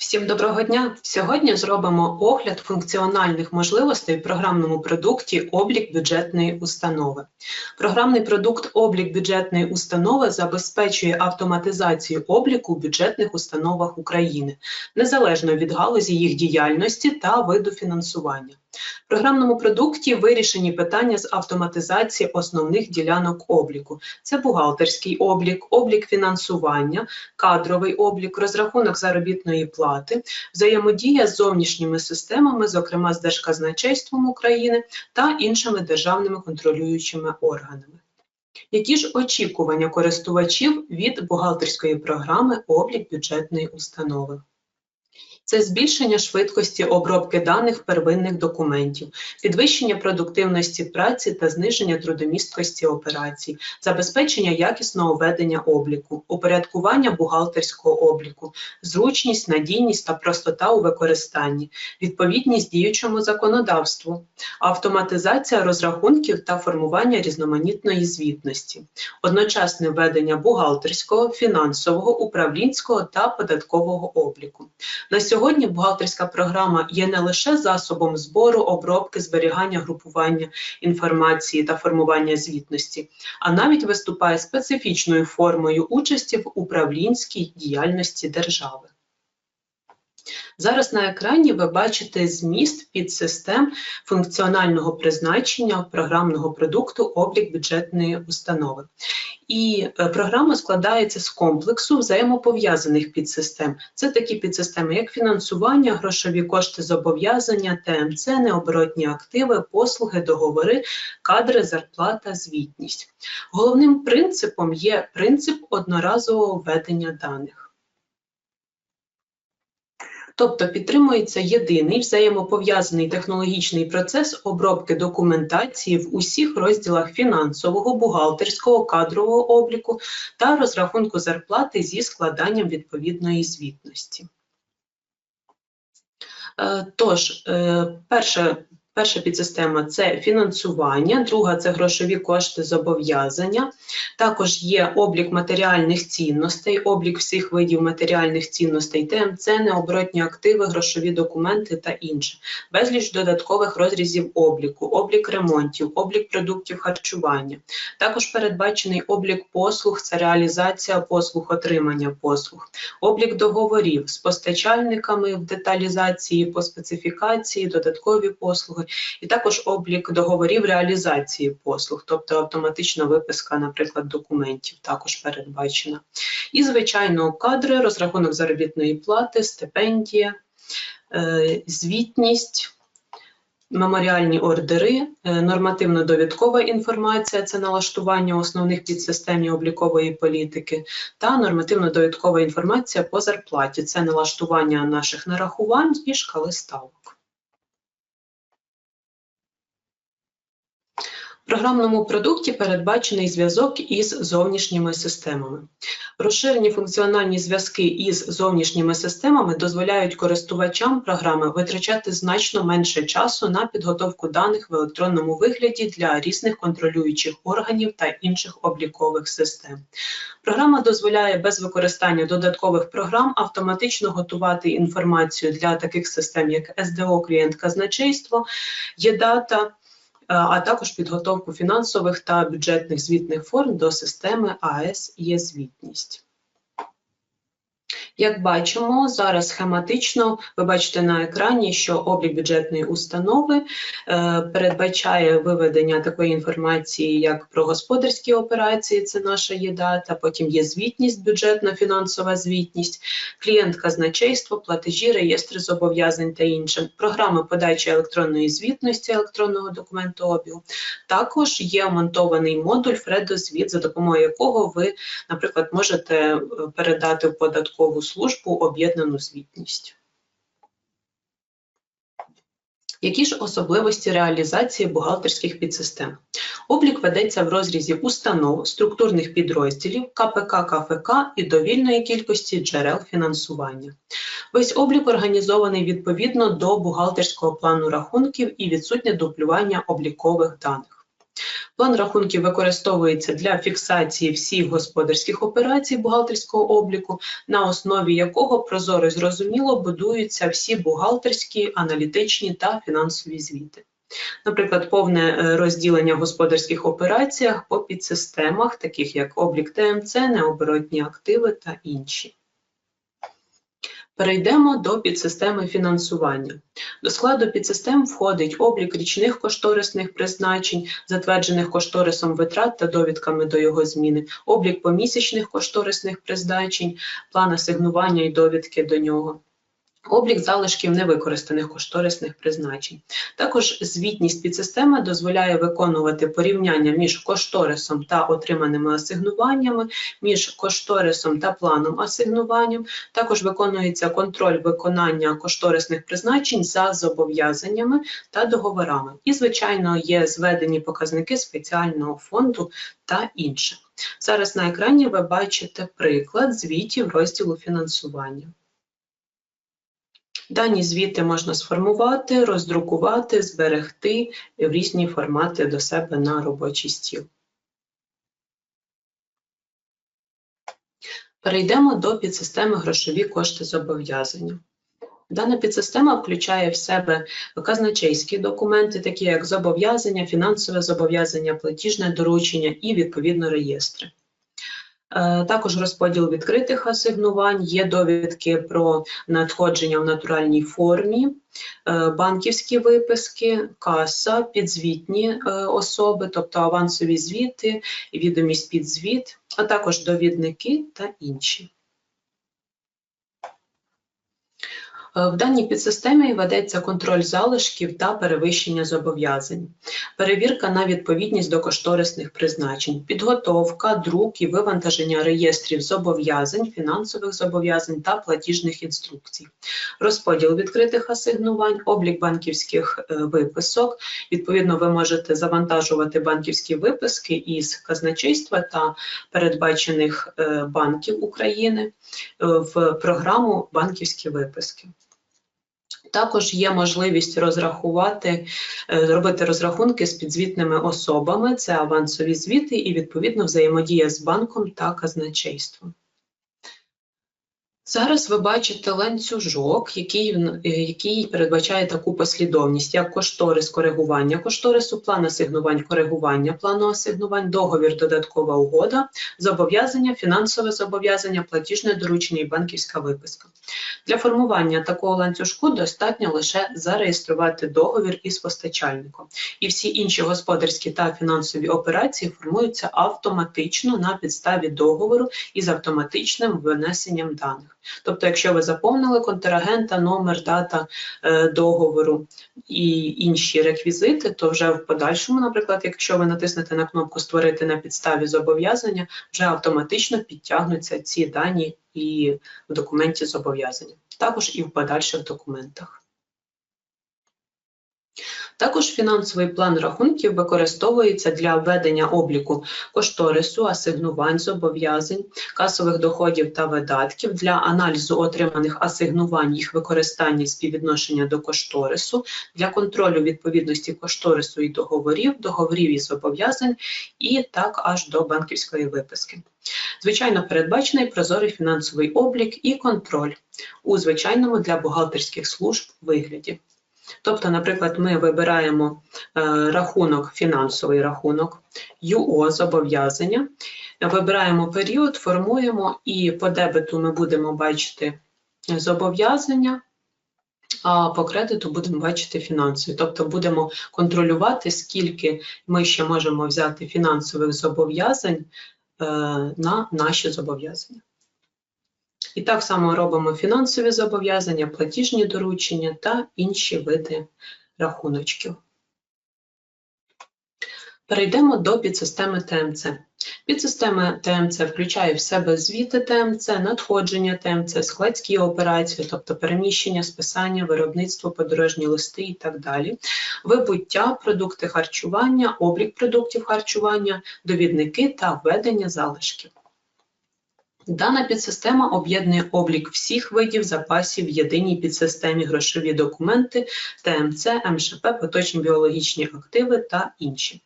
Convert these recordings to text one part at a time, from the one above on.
Всім доброго дня! Сьогодні зробимо огляд функціональних можливостей в програмному продукті Облік бюджетної установи. Програмний продукт Облік бюджетної установи забезпечує автоматизацію обліку в бюджетних установах України, незалежно від галузі їх діяльності та виду фінансування. В програмному продукті вирішені питання з автоматизації основних ділянок обліку. Це бухгалтерський облік, облік фінансування, кадровий облік, розрахунок заробітної плати, взаємодія з зовнішніми системами, зокрема з Держказначейством України та іншими державними контролюючими органами. Які ж очікування користувачів від бухгалтерської програми облік бюджетної установи? Це збільшення швидкості обробки даних первинних документів, підвищення продуктивності праці та зниження трудомісткості операцій, забезпечення якісного ведення обліку, упорядкування бухгалтерського обліку, зручність, надійність та простота у використанні, відповідність діючому законодавству, автоматизація розрахунків та формування різноманітної звітності, одночасне ведення бухгалтерського, фінансового, управлінського та податкового обліку. На сьогодні бухгалтерська програма є не лише засобом збору, обробки, зберігання, групування інформації та формування звітності, а навіть виступає специфічною формою участі в управлінській діяльності держави. Зараз на екрані ви бачите зміст підсистем функціонального призначення програмного продукту облік бюджетної установи. І е, програма складається з комплексу взаємопов'язаних підсистем. Це такі підсистеми, як фінансування, грошові кошти зобов'язання, ТМЦ, необоротні активи, послуги, договори, кадри, зарплата, звітність. Головним принципом є принцип одноразового введення даних. Тобто підтримується єдиний взаємопов'язаний технологічний процес обробки документації в усіх розділах фінансового, бухгалтерського, кадрового обліку та розрахунку зарплати зі складанням відповідної звітності. Е, тож, е, перше Перша підсистема це фінансування, друга це грошові кошти зобов'язання. Також є облік матеріальних цінностей, облік всіх видів матеріальних цінностей, ТМЦ, необоротні активи, грошові документи та інше, безліч додаткових розрізів обліку, облік ремонтів, облік продуктів харчування. Також передбачений облік послуг, це реалізація послуг, отримання послуг, облік договорів з постачальниками в деталізації по специфікації, додаткові послуги і також облік договорів реалізації послуг, тобто автоматична виписка, наприклад, документів, також передбачена. І, звичайно, кадри, розрахунок заробітної плати, стипендія, е, звітність. Меморіальні ордери, е, нормативно-довідкова інформація це налаштування основних підсистем облікової політики, та нормативно-довідкова інформація по зарплаті це налаштування наших нарахувань і шкали ставок. Програмному продукті передбачений зв'язок із зовнішніми системами. Розширені функціональні зв'язки із зовнішніми системами дозволяють користувачам програми витрачати значно менше часу на підготовку даних в електронному вигляді для різних контролюючих органів та інших облікових систем. Програма дозволяє без використання додаткових програм автоматично готувати інформацію для таких систем, як СДО, клієнт казначейство, ЄДАТА, а також підготовку фінансових та бюджетних звітних форм до системи АЕС є звітність. Як бачимо, зараз схематично ви бачите на екрані, що облік бюджетної установи е, передбачає виведення такої інформації, як про господарські операції, це наша є дата, потім є звітність, бюджетна фінансова звітність, клієнт казначейство, платежі, реєстри зобов'язань та інше, програми подачі електронної звітності, електронного документообігу. Також є монтований модуль Фредозвіт, за допомогою якого ви, наприклад, можете е, передати в податкову службу об'єднану звітність. Які ж особливості реалізації бухгалтерських підсистем? Облік ведеться в розрізі установ, структурних підрозділів, КПК, КФК і довільної кількості джерел фінансування. Весь облік організований відповідно до бухгалтерського плану рахунків і відсутнє дублювання облікових даних. План рахунків використовується для фіксації всіх господарських операцій бухгалтерського обліку, на основі якого прозоро і зрозуміло будуються всі бухгалтерські, аналітичні та фінансові звіти. Наприклад, повне е, розділення господарських операціях по підсистемах, таких як облік ТМЦ, необоротні активи та інші. Перейдемо до підсистеми фінансування. До складу підсистем входить облік річних кошторисних призначень, затверджених кошторисом витрат та довідками до його зміни, облік помісячних кошторисних призначень, план асигнування і довідки до нього. Облік залишків невикористаних кошторисних призначень. Також звітність підсистеми дозволяє виконувати порівняння між кошторисом та отриманими асигнуваннями, між кошторисом та планом асигнуванням. Також виконується контроль виконання кошторисних призначень за зобов'язаннями та договорами. І, звичайно, є зведені показники спеціального фонду та інше. Зараз на екрані ви бачите приклад звітів розділу фінансування. Дані звіти можна сформувати, роздрукувати, зберегти в різні формати до себе на робочий стіл. Перейдемо до підсистеми грошові кошти зобов'язання. Дана підсистема включає в себе казначейські документи, такі як зобов'язання, фінансове зобов'язання, платіжне доручення і відповідно реєстри. Е, також розподіл відкритих асигнувань, є довідки про надходження в натуральній формі, е, банківські виписки, каса, підзвітні е, особи, тобто авансові звіти, відомість підзвіт, а також довідники та інші. В даній підсистемі ведеться контроль залишків та перевищення зобов'язань, перевірка на відповідність до кошторисних призначень, підготовка, друк і вивантаження реєстрів зобов'язань, фінансових зобов'язань та платіжних інструкцій, розподіл відкритих асигнувань, облік банківських е, виписок. Відповідно, ви можете завантажувати банківські виписки із казначейства та передбачених е, банків України в програму банківські виписки. Також є можливість розрахувати, зробити робити розрахунки з підзвітними особами, це авансові звіти і відповідно взаємодія з банком та казначейством. Зараз ви бачите ланцюжок, який е, який передбачає таку послідовність, як кошторис коригування кошторису, план асигнувань коригування плану асигнувань, договір, додаткова угода, зобов'язання, фінансове зобов'язання, платіжне доручення і банківська виписка. Для формування такого ланцюжку достатньо лише зареєструвати договір із постачальником. І всі інші господарські та фінансові операції формуються автоматично на підставі договору із автоматичним винесенням даних. Тобто, якщо ви заповнили контрагента, номер, дата е, договору і інші реквізити, то вже в подальшому, наприклад, якщо ви натиснете на кнопку Створити на підставі зобов'язання, вже автоматично підтягнуться ці дані і в документі зобов'язання, також і в подальших документах. Також фінансовий план рахунків використовується для введення обліку кошторису, асигнувань, зобов'язань, касових доходів та видатків для аналізу отриманих асигнувань, їх використання співвідношення до кошторису, для контролю відповідності кошторису і договорів, договорів і зобов'язань, і так аж до банківської виписки. Звичайно, передбачений прозорий фінансовий облік і контроль у звичайному для бухгалтерських служб вигляді. Тобто, наприклад, ми вибираємо е, рахунок, фінансовий рахунок, ЮО зобов'язання, вибираємо період, формуємо і по дебету ми будемо бачити зобов'язання, а по кредиту будемо бачити фінансові. Тобто будемо контролювати, скільки ми ще можемо взяти фінансових зобов'язань е, на наші зобов'язання. І так само робимо фінансові зобов'язання, платіжні доручення та інші види рахуночків. Перейдемо до підсистеми ТМЦ. Підсистема ТМЦ включає в себе звіти ТМЦ, надходження ТМЦ, складські операції, тобто переміщення, списання, виробництво, подорожні листи і так далі, вибуття, продукти харчування, облік продуктів харчування, довідники та введення залишків. Дана підсистема об'єднує облік всіх видів запасів в єдиній підсистемі грошові документи, ТМЦ, МШП, поточні біологічні активи та інші.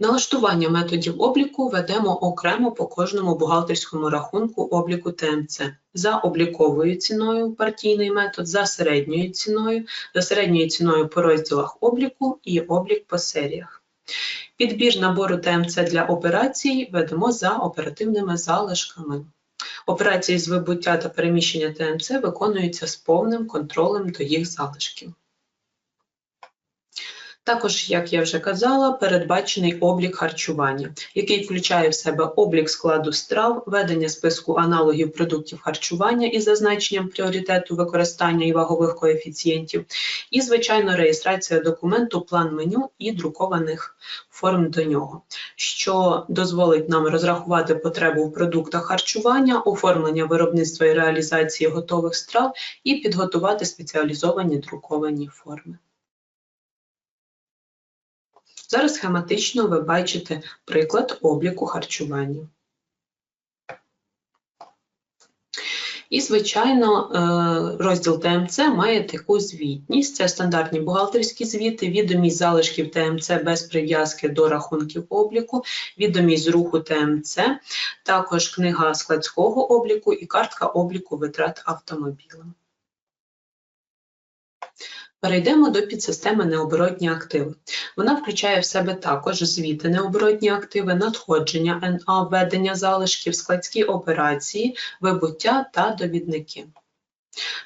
Налаштування методів обліку ведемо окремо по кожному бухгалтерському рахунку обліку ТМЦ за обліковою ціною партійний метод, за середньою ціною, за середньою ціною по розділах обліку і облік по серіях. Підбір набору ТМЦ для операцій ведемо за оперативними залишками. Операції з вибуття та переміщення ТМЦ виконуються з повним контролем до їх залишків. Також, як я вже казала, передбачений облік харчування, який включає в себе облік складу страв, ведення списку аналогів продуктів харчування із зазначенням пріоритету використання і вагових коефіцієнтів, і, звичайно, реєстрація документу, план меню і друкованих форм до нього, що дозволить нам розрахувати потребу в продуктах харчування, оформлення виробництва і реалізації готових страв і підготувати спеціалізовані друковані форми. Зараз схематично ви бачите приклад обліку харчування. І, звичайно, е, розділ ТМЦ має таку звітність. Це стандартні бухгалтерські звіти, відомість залишків ТМЦ без прив'язки до рахунків обліку, відомість руху ТМЦ, також книга складського обліку і картка обліку витрат автомобіля. Перейдемо до підсистеми необоротні активи. Вона включає в себе також звіти необоротні активи, надходження НА, введення залишків, складські операції, вибуття та довідники.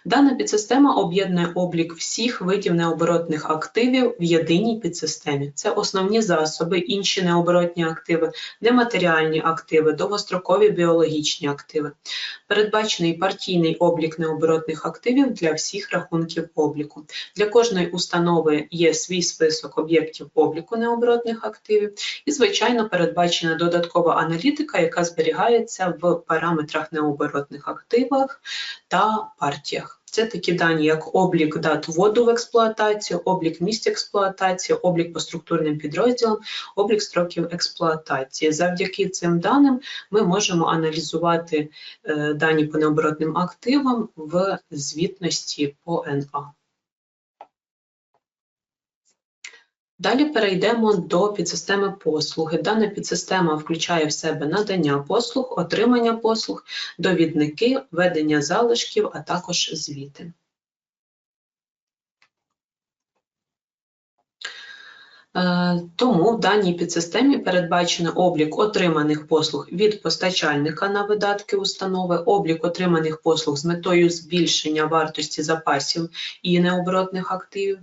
Дана підсистема об'єднує облік всіх видів необоротних активів в єдиній підсистемі. Це основні засоби, інші необоротні активи, нематеріальні активи, довгострокові біологічні активи. Передбачений партійний облік необоротних активів для всіх рахунків обліку. Для кожної установи є свій список об'єктів обліку необоротних активів, і, звичайно, передбачена додаткова аналітика, яка зберігається в параметрах необоротних активах та партіях. Це такі дані, як облік дат вводу в експлуатацію, облік місць експлуатації, облік по структурним підрозділам, облік строків експлуатації. Завдяки цим даним ми можемо аналізувати е, дані по необоротним активам в звітності по НА. Далі перейдемо до підсистеми послуги. Дана підсистема включає в себе надання послуг, отримання послуг, довідники, ведення залишків, а також звіти. Тому в даній підсистемі передбачено облік отриманих послуг від постачальника на видатки установи, облік отриманих послуг з метою збільшення вартості запасів і необоротних активів,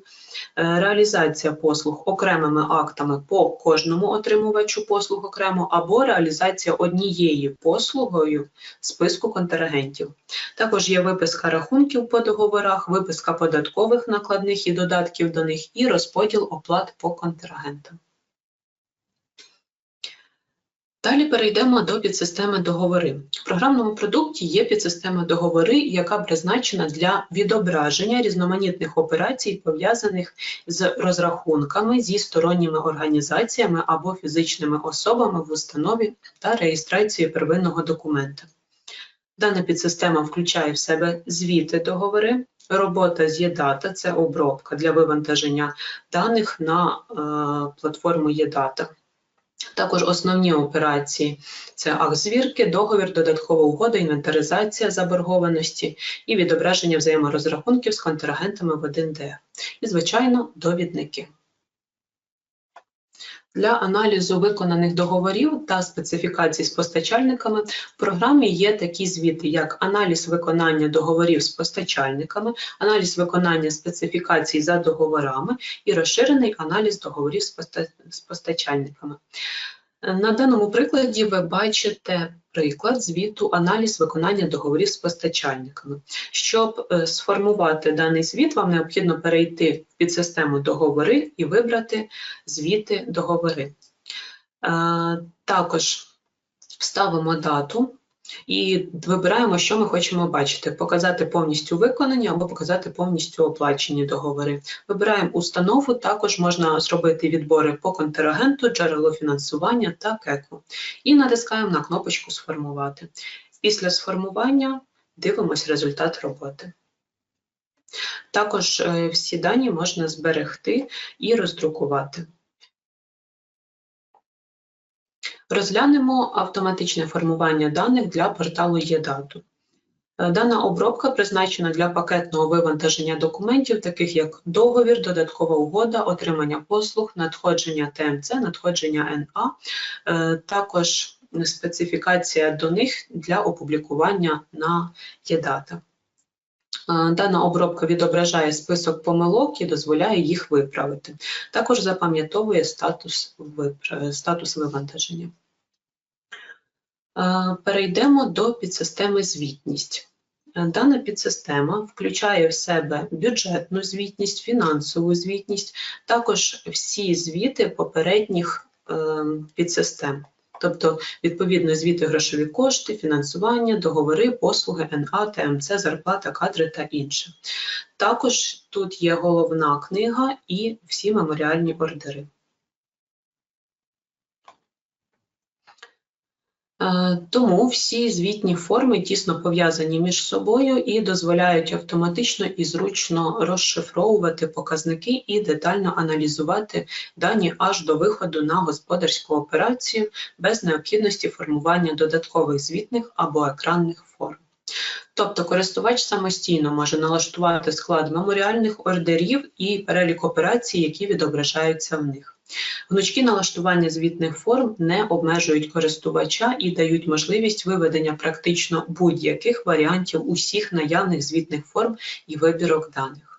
Е, реалізація послуг окремими актами по кожному отримувачу послуг окремо або реалізація однією послугою списку контрагентів. Також є виписка рахунків по договорах, виписка податкових накладних і додатків до них і розподіл оплат по контрагентам. Далі перейдемо до підсистеми договори. В програмному продукті є підсистема договори, яка призначена для відображення різноманітних операцій, пов'язаних з розрахунками зі сторонніми організаціями або фізичними особами в установі та реєстрацією первинного документа. Дана підсистема включає в себе звіти договори, робота ЄДАТА це обробка для вивантаження даних на е, платформу ЄДАТА. Також основні операції це акт звірки, договір, додаткова угода, інвентаризація заборгованості і відображення взаєморозрахунків з контрагентами в 1Д. І, звичайно, довідники. Для аналізу виконаних договорів та специфікацій з постачальниками в програмі є такі звіти, як аналіз виконання договорів з постачальниками, аналіз виконання специфікацій за договорами і розширений аналіз договорів з постачальниками. На даному прикладі ви бачите приклад звіту аналіз виконання договорів з постачальниками. Щоб е, сформувати даний звіт, вам необхідно перейти в підсистему договори і вибрати звіти договори. Е, також вставимо дату і вибираємо, що ми хочемо бачити: показати повністю виконані або показати повністю оплачені договори. Вибираємо установу, також можна зробити відбори по контрагенту, джерело фінансування та кеку. І натискаємо на кнопочку Сформувати. Після сформування дивимось результат роботи. Також е, всі дані можна зберегти і роздрукувати. Розглянемо автоматичне формування даних для порталу ЄДАТУ. Е, Дана обробка призначена для пакетного вивантаження документів, таких як договір, додаткова угода, отримання послуг, надходження ТМЦ, надходження НА, е, також специфікація до них для опублікування на ЄДАТА. Е, Дана обробка відображає список помилок і дозволяє їх виправити. Також запам'ятовує статус, статус вивантаження. Е, Перейдемо до підсистеми звітність. Е, Дана підсистема включає в себе бюджетну звітність, фінансову звітність, також всі звіти попередніх е, підсистем. Тобто, відповідно, звіти грошові кошти, фінансування, договори, послуги, НА, ТМЦ, зарплата, кадри та інше. Також тут є головна книга і всі меморіальні ордери. Тому всі звітні форми тісно пов'язані між собою і дозволяють автоматично і зручно розшифровувати показники і детально аналізувати дані аж до виходу на господарську операцію без необхідності формування додаткових звітних або екранних форм. Тобто користувач самостійно може налаштувати склад меморіальних ордерів і перелік операцій, які відображаються в них. Гнучкі налаштування звітних форм не обмежують користувача і дають можливість виведення практично будь-яких варіантів усіх наявних звітних форм і вибірок даних.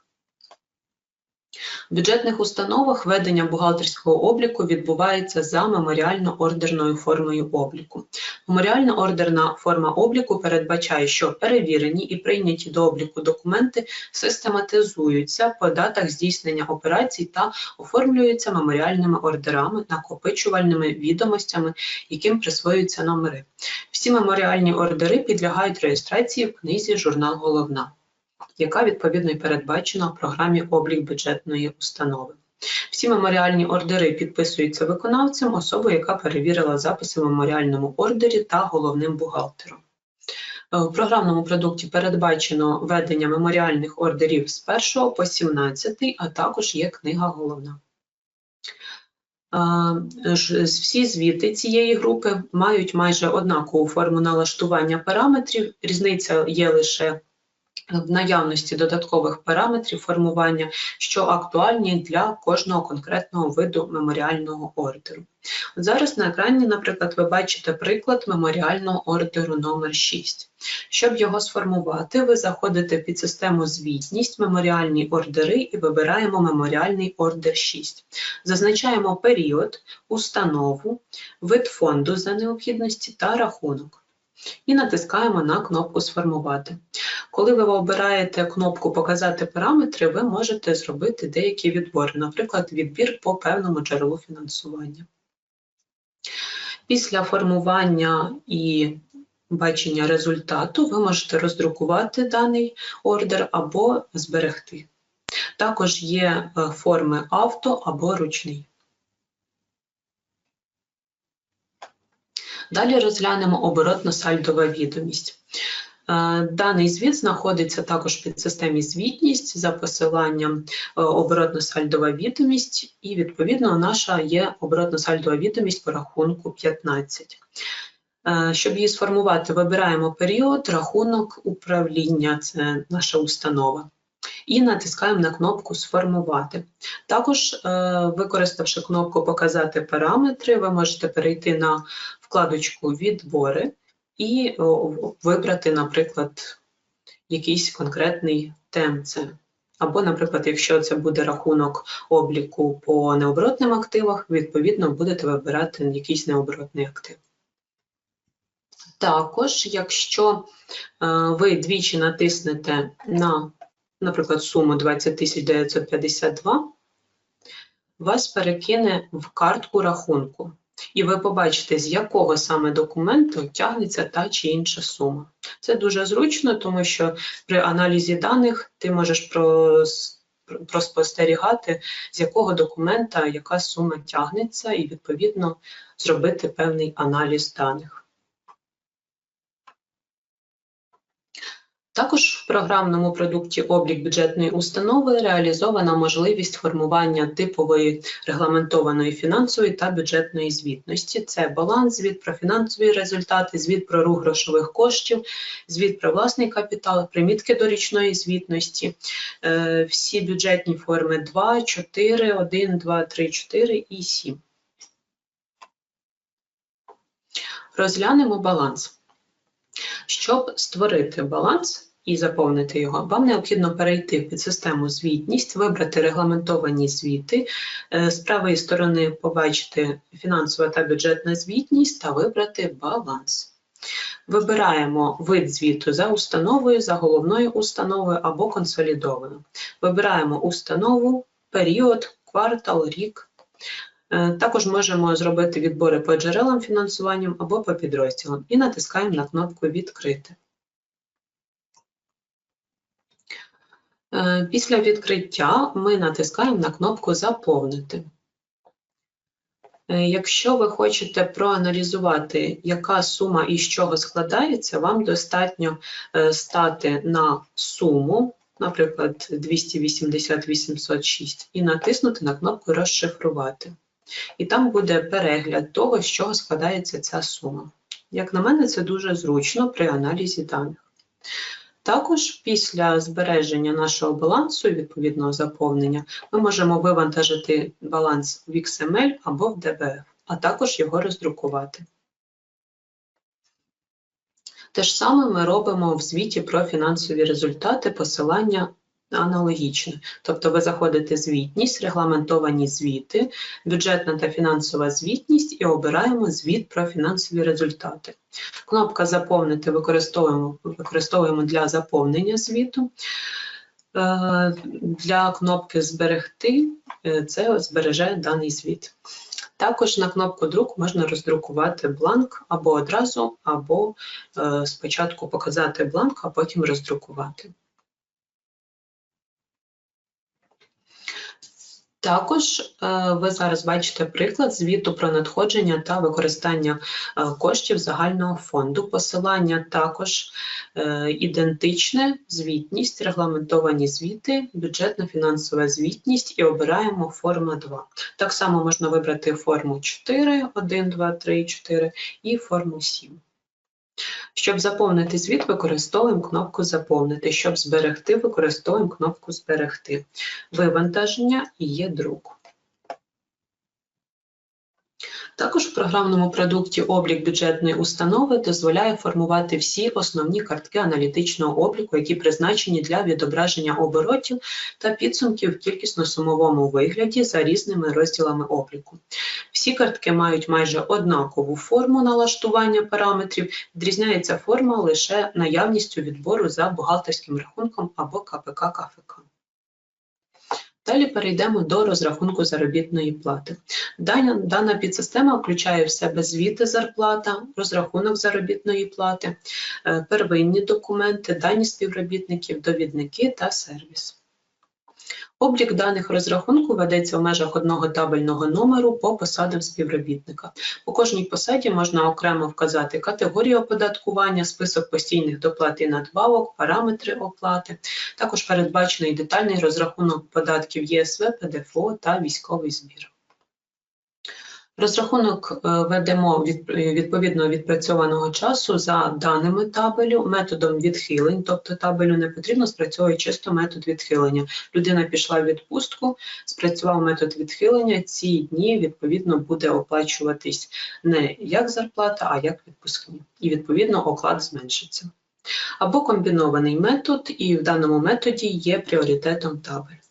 В бюджетних установах ведення бухгалтерського обліку відбувається за меморіально-ордерною формою обліку. Меморіально-ордерна форма обліку передбачає, що перевірені і прийняті до обліку документи систематизуються по датах здійснення операцій та оформлюються меморіальними ордерами, накопичувальними відомостями, яким присвоюються номери. Всі меморіальні ордери підлягають реєстрації в книзі журнал Головна яка відповідно і передбачена в програмі облік бюджетної установи. Всі меморіальні ордери підписуються виконавцем, особою, яка перевірила записи в меморіальному ордері та головним бухгалтером. Е, В програмному продукті передбачено ведення меморіальних ордерів з 1 по 17, а також є книга головна. Е, Всі звіти цієї групи мають майже однакову форму налаштування параметрів. Різниця є лише в наявності додаткових параметрів формування, що актуальні для кожного конкретного виду меморіального ордеру. От зараз на екрані, наприклад, ви бачите приклад меморіального ордеру номер 6. Щоб його сформувати, ви заходите під систему звітність, меморіальні ордери і вибираємо меморіальний ордер 6. Зазначаємо період, установу, вид фонду за необхідності та рахунок. І натискаємо на кнопку Сформувати. Коли ви обираєте кнопку Показати параметри, ви можете зробити деякі відбори, наприклад, відбір по певному джерелу фінансування. Після формування і бачення результату ви можете роздрукувати даний ордер або зберегти. Також є е, форми авто або ручний. Далі розглянемо оборотно-сальдова відомість. Е, Даний звіт знаходиться також під системі звітність за посиланням е, оборотно-сальдова відомість, і відповідно наша є оборотно-сальдова відомість по рахунку 15. Е, Щоб її сформувати, вибираємо період, рахунок управління, це наша установа. І натискаємо на кнопку Сформувати. Також, використавши кнопку Показати параметри, ви можете перейти на вкладочку Відбори і вибрати, наприклад, якийсь конкретний ТМЦ. Або, наприклад, якщо це буде рахунок обліку по необоротним активах, відповідно будете вибирати якийсь необоротний актив. Також, якщо е, ви двічі натиснете на, наприклад, суму 20 952, вас перекине в картку рахунку і ви побачите, з якого саме документу тягнеться та чи інша сума. Це дуже зручно, тому що при аналізі даних ти можеш про проспостерігати, з якого документа яка сума тягнеться, і відповідно зробити певний аналіз даних. Також в програмному продукті облік бюджетної установи реалізована можливість формування типової регламентованої фінансової та бюджетної звітності. Це баланс, звіт про фінансові результати, звіт про рух грошових коштів, звіт про власний капітал, примітки до річної звітності, е, всі бюджетні форми 2, 4, 1, 2, 3, 4 і 7. Розглянемо баланс. Щоб створити баланс і заповнити його, вам необхідно перейти під систему звітність, вибрати регламентовані звіти. Е, З правої сторони побачити фінансова та бюджетна звітність та вибрати баланс. Вибираємо вид звіту за установою, за головною установою або консолідованою. Вибираємо установу, період, квартал, рік. Е, Також можемо зробити відбори по джерелам фінансування або по підрозділам і натискаємо на кнопку Відкрити. Після відкриття ми натискаємо на кнопку Заповнити. Е, Якщо ви хочете проаналізувати, яка сума і з чого складається, вам достатньо е, стати на суму, наприклад, 280 806, і натиснути на кнопку Розшифрувати. І там буде перегляд того, з чого складається ця сума. Як на мене, це дуже зручно при аналізі даних. Також після збереження нашого балансу відповідного заповнення ми можемо вивантажити баланс в XML або в DBF, а також його роздрукувати. Те ж саме ми робимо в звіті про фінансові результати, посилання аналогічне. Тобто ви заходите звітність, регламентовані звіти, бюджетна та фінансова звітність і обираємо звіт про фінансові результати. Кнопка Заповнити використовуємо, використовуємо для заповнення звіту. Е, Для кнопки Зберегти е, це збереже даний звіт. Також на кнопку Друк можна роздрукувати бланк або одразу, або е, спочатку показати бланк, а потім роздрукувати. Також е, ви зараз бачите приклад звіту про надходження та використання е, коштів загального фонду. Посилання також е, ідентичне, звітність, регламентовані звіти, бюджетна фінансова звітність і обираємо форма 2. Так само можна вибрати форму 4, 1, 2, 3, 4 і форму 7. Щоб заповнити звіт, використовуємо кнопку Заповнити. Щоб зберегти, використовуємо кнопку Зберегти. Вивантаження і є друк. Також в програмному продукті облік бюджетної установи дозволяє формувати всі основні картки аналітичного обліку, які призначені для відображення оборотів та підсумків в кількісно-сумовому вигляді за різними розділами обліку. Всі картки мають майже однакову форму налаштування параметрів, відрізняється форма лише наявністю відбору за бухгалтерським рахунком або КПК КФК. Далі перейдемо до розрахунку заробітної плати. Дана, дана підсистема включає в себе звіти зарплата, розрахунок заробітної плати, е, первинні документи, дані співробітників, довідники та сервіс. Облік даних розрахунку ведеться в межах одного табельного номеру по посадам співробітника. По кожній посаді можна окремо вказати категорію оподаткування, список постійних доплат і надбавок, параметри оплати. Також передбачений детальний розрахунок податків ЄСВ, ПДФО та військовий збір. Розрахунок е, ведемо від, відповідно відпрацьованого часу за даними табелю, методом відхилень, тобто табелю не потрібно, спрацьовує чисто метод відхилення. Людина пішла в відпустку, спрацював метод відхилення, ці дні відповідно буде оплачуватись не як зарплата, а як відпускні. І відповідно оклад зменшиться. Або комбінований метод, і в даному методі є пріоритетом табель.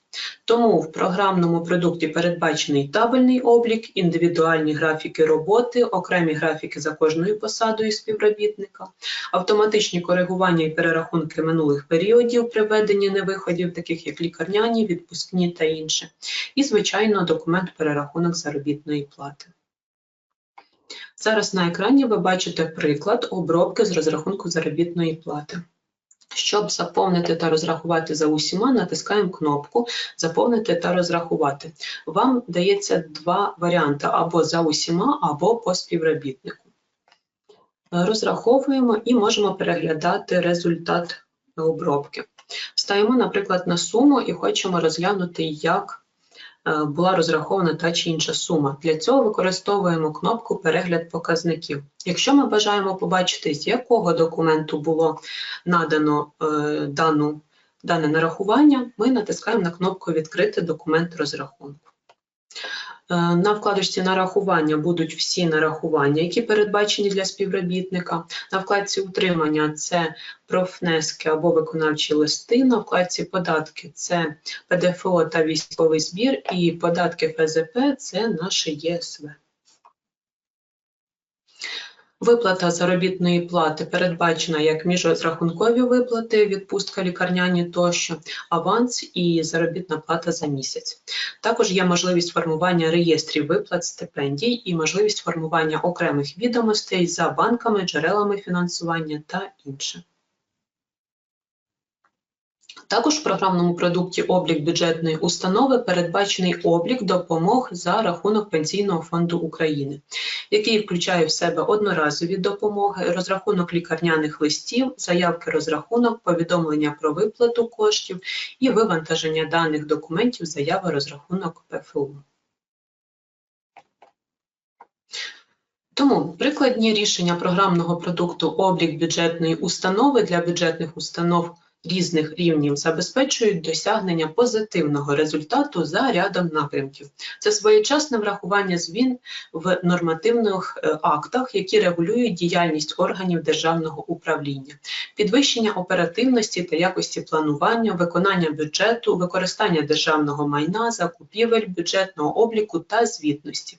Тому в програмному продукті передбачений табельний облік, індивідуальні графіки роботи, окремі графіки за кожною посадою співробітника, автоматичні коригування і перерахунки минулих періодів при веденні невиходів, таких як лікарняні, відпускні та інше. І, звичайно, документ перерахунок заробітної плати. Зараз на екрані ви бачите приклад обробки з розрахунку заробітної плати. Щоб заповнити та розрахувати за усіма, натискаємо кнопку Заповнити та розрахувати. Вам дається два варіанти: або за усіма, або по співробітнику. Розраховуємо і можемо переглядати результат обробки. Встаємо, наприклад, на суму і хочемо розглянути, як була розрахована та чи інша сума. Для цього використовуємо кнопку Перегляд показників. Якщо ми бажаємо побачити, з якого документу було надано е, дану, дане нарахування, ми натискаємо на кнопку Відкрити документ розрахунку. Е, На вкладочці нарахування будуть всі нарахування, які передбачені для співробітника. На вкладці утримання це профнески або виконавчі листи. На вкладці податки це ПДФО та військовий збір, і податки ФЗП це наше ЄСВ. Виплата заробітної плати передбачена як міжрозрахункові виплати, відпустка лікарняні тощо, аванс і заробітна плата за місяць. Також є можливість формування реєстрів виплат стипендій і можливість формування окремих відомостей за банками, джерелами фінансування та інше. Також в програмному продукті облік бюджетної установи передбачений облік допомог за рахунок Пенсійного фонду України, який включає в себе одноразові допомоги, розрахунок лікарняних листів, заявки розрахунок, повідомлення про виплату коштів і вивантаження даних документів заяви розрахунок ПФУ. Тому прикладні рішення програмного продукту облік бюджетної установи для бюджетних установ різних рівнів забезпечують досягнення позитивного результату за рядом напрямків. Це своєчасне врахування змін в нормативних е, актах, які регулюють діяльність органів державного управління, підвищення оперативності та якості планування, виконання бюджету, використання державного майна, закупівель, бюджетного обліку та звітності,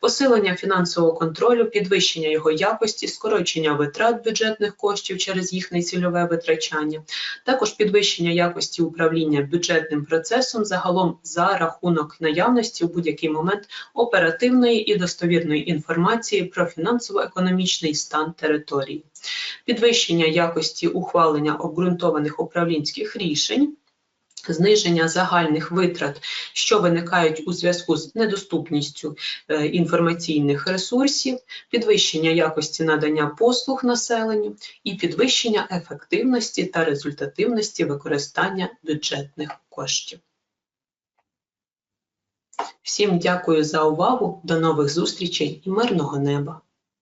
посилення фінансового контролю, підвищення його якості, скорочення витрат бюджетних коштів через їх нецільове витрачання, також підвищення якості управління бюджетним процесом загалом за рахунок наявності у будь-який момент оперативної і достовірної інформації про фінансово-економічний стан території, підвищення якості ухвалення обґрунтованих управлінських рішень. Зниження загальних витрат, що виникають у зв'язку з недоступністю е, інформаційних ресурсів, підвищення якості надання послуг населенню і підвищення ефективності та результативності використання бюджетних коштів. Всім дякую за увагу, до нових зустрічей і мирного неба!